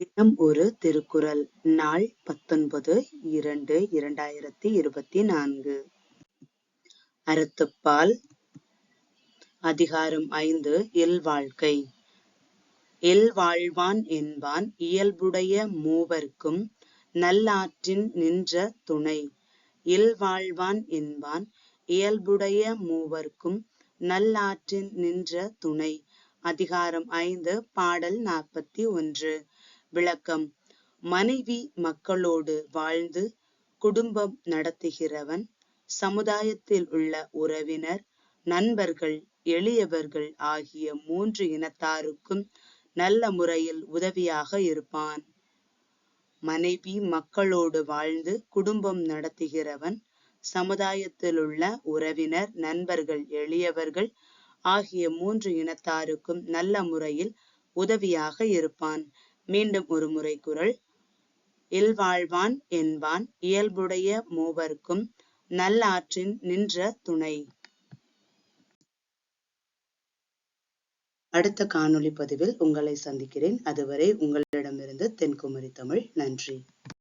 தினம் ஒரு திருக்குறள். நாள் பத்தொன்பது இரண்டு இரண்டாயிரத்தி இருபத்தி நான்கு. அறத்துப்பால். அதிகாரம் ஐந்து இல்வாழ்க்கை இல்வாழ்வான் என்பான் இயல்புடைய மூவர்க்கும் நல்லாற்றின் நின்ற துணை. இல்வாழ்வான் என்பான் இயல்புடைய மூவர்க்கும் நல்லாற்றின் நின்ற துணை. அதிகாரம் ஐந்து பாடல் நாற்பத்தி ஒன்று. விளக்கம். மனைவி மக்களோடு வாழ்ந்து குடும்பம் நடத்துகிறவன் சமுதாயத்தில் உள்ள உறவினர் நண்பர்கள் எளியவர்கள் ஆகிய மூன்று இனத்தாருக்கும் நல்ல முறையில் உதவியாக இருப்பான். மனைவி மக்களோடு வாழ்ந்து குடும்பம் நடத்துகிறவன் சமுதாயத்தில் உள்ள உறவினர் நண்பர்கள் எளியவர்கள் ஆகிய மூன்று இனத்தாருக்கும் நல்ல முறையில் உதவியாக இருப்பான். மீண்டும் ஒரு முறை குரல். இல்வாழ்வான் என்பான். இயல்புடைய மூவர்க்கும் நல்லாற்றின் நின்ற துணை. அடுத்த காணொளி பதிவில் உங்களை சந்திக்கிறேன். அதுவரை உங்களிடமிருந்து தென்குமரி தமிழ். நன்றி.